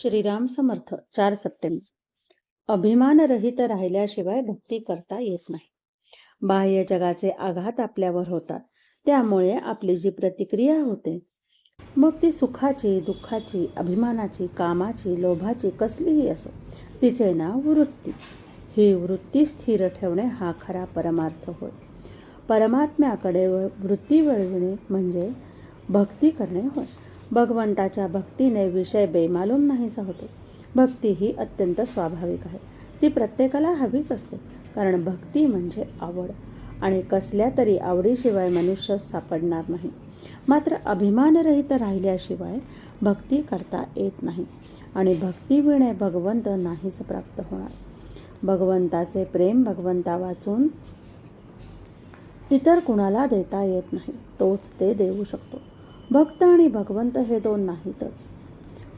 श्रीराम समर्थ चार सप्टेंबर. अभिमानरहित राहिल्याशिवाय भक्ती करता येत नाही. बाह्य जगाचे आघात आपल्यावर होतात. त्यामुळे आपली जी प्रतिक्रिया होते मग ती सुखाची दुःखाची अभिमानाची कामाची लोभाची कसलीही असो तिचे नाव वृत्ती. ही वृत्ती स्थिर ठेवणे हा खरा परमार्थ होय. परमात्म्याकडे वृत्ती वळविणे म्हणजे भक्ती करणे होय. भगवंताच्या भक्तीने विषय बेमालूम नाहीसा होतो. भक्ती ही अत्यंत स्वाभाविक आहे. ती प्रत्येकाला हवीच असते कारण भक्ती म्हणजे आवड. आणि कसल्या तरी आवडीशिवाय मनुष्य सापडणार नाही. मात्र अभिमानरहित राहिल्याशिवाय भक्ती करता येत नाही. आणि भक्तीविणे भगवंत नाहीच प्राप्त होणार. भगवंताचे प्रेम भगवंता वाचून इतर कुणाला देता येत नाही तोच ते देऊ शकतो. भक्त आणि भगवंत हे दोन नाहीतच.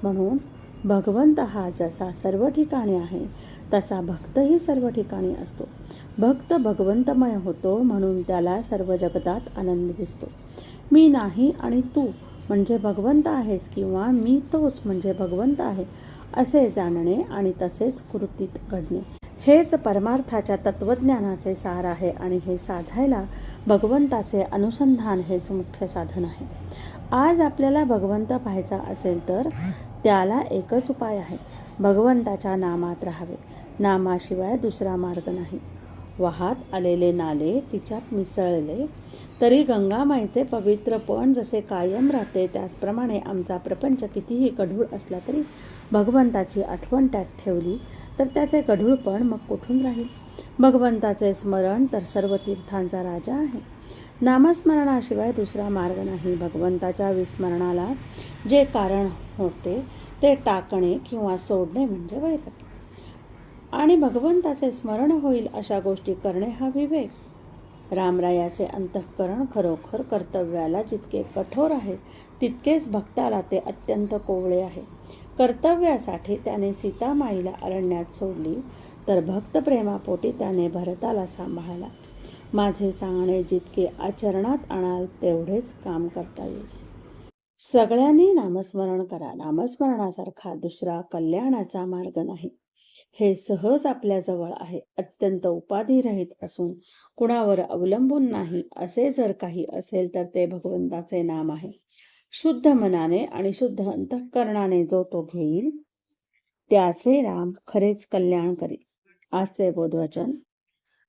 म्हणून भगवंत हा जसा सर्व ठिकाणी आहे तसा भक्तही सर्व ठिकाणी असतो. भक्त भगवंतमय होतो म्हणून त्याला सर्व जगतात आनंद दिसतो. मी नाही आणि तू म्हणजे भगवंत आहेस किंवा मी तोच म्हणजे भगवंत आहे असे जाणणे आणि तसेच कृतीत घडणे. हेच परमार्थाच्या तत्वज्ञानाचे सार आहे आणि हे साधायला भगवंताचे अनुसंधान हेच मुख्य साधन आहे. आज आपल्याला भगवंत पाहायचा असेल तर त्याला एकच उपाय आहे. भगवंताच्या नामात राहावे. नामाशिवाय दुसरा मार्ग नाही. वाहात आलेले नाले तिच्यात मिसळले. तरी गंगामाईचे पवित्रपण जसे कायम राहते त्याचप्रमाणे आमचा प्रपंच कितीही गढूळ असला तरी भगवंताची आठवण त्यात ठेवली तर त्याचे गढूळपण मग कुठून राहील? भगवंताचे स्मरण तर सर्व तीर्थांचा राजा आहे. नामस्मरणाशिवाय दुसरा मार्ग नाही. भगवंताच्या विस्मरणाला जे कारण होते ते टाकणे किंवा सोडणे म्हणजे वैराग्य. आणि भगवंताचे स्मरण होईल अशा गोष्टी करणे हा विवेक. रामरायाचे अंतःकरण खरोखर कर्तव्याला जितके कठोर आहे तितकेच भक्ताला ते अत्यंत कोवळे आहे. कर्तव्यासाठी त्याने सीतामाईला अरण्यात सोडली तर भक्तप्रेमापोटी त्याने भरताला सांभाळला. माझे सांगणे जितके आचरणात आणाल तेवढेच काम करता येईल. सगळ्यांनी नामस्मरण करा. नामस्मरणासारखा दुसरा कल्याणाचा मार्ग नाही. हे सहज आपल्याजवळ आहे. अत्यंत उपाधिरहित असून कुणावर अवलंबून नाही. असे जर काही असेल तर ते भगवंताचे नाम आहे. शुद्ध मनाने आणि शुद्ध अंतःकरणाने जो तो घेईल त्याचे राम खरेच कल्याण करील आजचे बोधवचन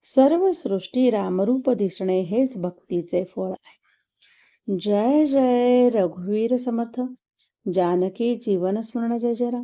सर्व सृष्टी रामरूप दिसणे हेच भक्तीचे फळ आहे. जय जय रघुवीर समर्थ. जानकी जीवन स्मरण जय जय राम.